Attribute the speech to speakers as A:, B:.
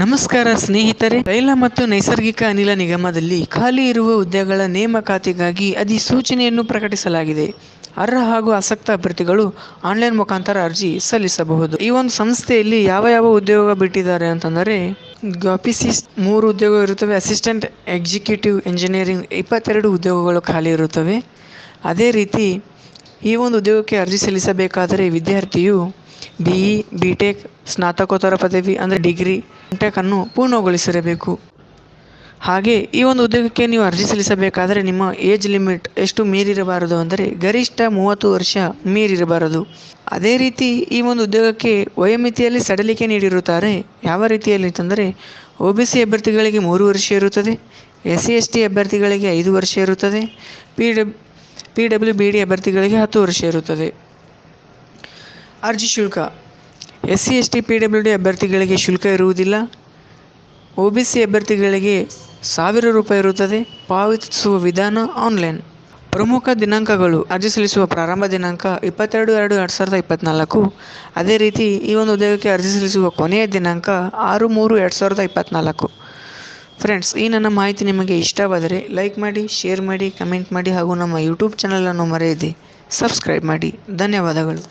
A: ನಮಸ್ಕಾರ ಸ್ನೇಹಿತರೆ. ತೈಲ ಮತ್ತು ನೈಸರ್ಗಿಕ ಅನಿಲ ನಿಗಮದಲ್ಲಿ ಖಾಲಿ ಇರುವ ಹುದ್ದೆಗಳ ನೇಮಕಾತಿಗಾಗಿ ಅಧಿಸೂಚನೆಯನ್ನು ಪ್ರಕಟಿಸಲಾಗಿದೆ. ಅರ್ಹ ಹಾಗೂ ಆಸಕ್ತ ಅಭ್ಯರ್ಥಿಗಳು ಆನ್ಲೈನ್ ಮುಖಾಂತರ ಅರ್ಜಿ ಸಲ್ಲಿಸಬಹುದು. ಈ ಒಂದು ಸಂಸ್ಥೆಯಲ್ಲಿ ಯಾವ ಯಾವ ಉದ್ಯೋಗ ಬಿಟ್ಟಿದ್ದಾರೆ ಅಂತಂದರೆ ಗಾಪಿಸಿಸ್ ಮೂರು ಉದ್ಯೋಗ ಇರುತ್ತವೆ, ಅಸಿಸ್ಟೆಂಟ್ ಎಕ್ಸಿಕ್ಯೂಟಿವ್ ಇಂಜಿನಿಯರಿಂಗ್ ಇಪ್ಪತ್ತೆರಡು ಉದ್ಯೋಗಗಳು ಖಾಲಿ ಇರುತ್ತವೆ. ಅದೇ ರೀತಿ ಈ ಒಂದು ಉದ್ಯೋಗಕ್ಕೆ ಅರ್ಜಿ ಸಲ್ಲಿಸಬೇಕಾದರೆ ವಿದ್ಯಾರ್ಥಿಯು ಬಿ ಇ ಬಿ ಟೆಕ್ ಸ್ನಾತಕೋತ್ತರ ಪದವಿ ಅಂದರೆ ಡಿಗ್ರಿ ಟೆಕನ್ನು ಪೂರ್ಣಗೊಳಿಸಿರಬೇಕು. ಹಾಗೆ ಈ ಒಂದು ಉದ್ಯೋಗಕ್ಕೆ ನೀವು ಅರ್ಜಿ ಸಲ್ಲಿಸಬೇಕಾದರೆ ನಿಮ್ಮ ಏಜ್ ಲಿಮಿಟ್ ಎಷ್ಟು ಮೀರಿರಬಾರದು ಅಂದರೆ ಗರಿಷ್ಠ ಮೂವತ್ತು ವರ್ಷ ಮೀರಿರಬಾರದು. ಅದೇ ರೀತಿ ಈ ಒಂದು ಉದ್ಯೋಗಕ್ಕೆ ವಯೋಮಿತಿಯಲ್ಲಿ ಸಡಲಿಕೆ ನೀಡಿರುತ್ತಾರೆ. ಯಾವ ರೀತಿಯಲ್ಲಿ ಅಂತಂದರೆ ಒ ಬಿ ಸಿ ಅಭ್ಯರ್ಥಿಗಳಿಗೆ ಮೂರು ವರ್ಷ ಇರುತ್ತದೆ ಎಸ್ ಸಿ ಎಸ್ ಟಿ ಅಭ್ಯರ್ಥಿಗಳಿಗೆ ಐದು ವರ್ಷ ಇರುತ್ತದೆ P dub P W B D ಅಭ್ಯರ್ಥಿಗಳಿಗೆ ಹತ್ತು ವರ್ಷ ಇರುತ್ತದೆ. ಅರ್ಜಿ ಶುಲ್ಕ. S C S T P W D ಅಭ್ಯರ್ಥಿಗಳಿಗೆ ಶುಲ್ಕ ಇರುವುದಿಲ್ಲ. ಒ ಬಿ ಸಿ ಅಭ್ಯರ್ಥಿಗಳಿಗೆ ಸಾವಿರ ರೂಪಾಯಿ ಇರುತ್ತದೆ. ಪಾವತಿಸುವ ವಿಧಾನ ಆನ್ಲೈನ್. ಪ್ರಮುಖ ದಿನಾಂಕಗಳು. ಅರ್ಜಿ ಸಲ್ಲಿಸುವ ಪ್ರಾರಂಭ ದಿನಾಂಕ ಇಪ್ಪತ್ತೆರಡು ಎರಡು ಎರಡು ಸಾವಿರದ ಇಪ್ಪತ್ತ್ನಾಲ್ಕು ಅದೇ ರೀತಿ ಈ ಒಂದು ಉದ್ಯೋಗಕ್ಕೆ ಅರ್ಜಿ ಸಲ್ಲಿಸುವ ಕೊನೆಯ ದಿನಾಂಕ ಆರು ಮೂರು ಎರಡು ಸಾವಿರದ ಇಪ್ಪತ್ತ್ನಾಲ್ಕು ಫ್ರೆಂಡ್ಸ್ ಈ ನನ್ನ ಮಾಹಿತಿ ನಿಮಗೆ ಇಷ್ಟವಾದರೆ ಲೈಕ್ ಮಾಡಿ ಶೇರ್ ಮಾಡಿ ಕಮೆಂಟ್ ಮಾಡಿ ಹಾಗೂ ನಮ್ಮ ಯೂಟ್ಯೂಬ್ ಚಾನಲನ್ನು ಮರೆಯದೆ ಸಬ್ಸ್ಕ್ರೈಬ್ ಮಾಡಿ. ಧನ್ಯವಾದಗಳು.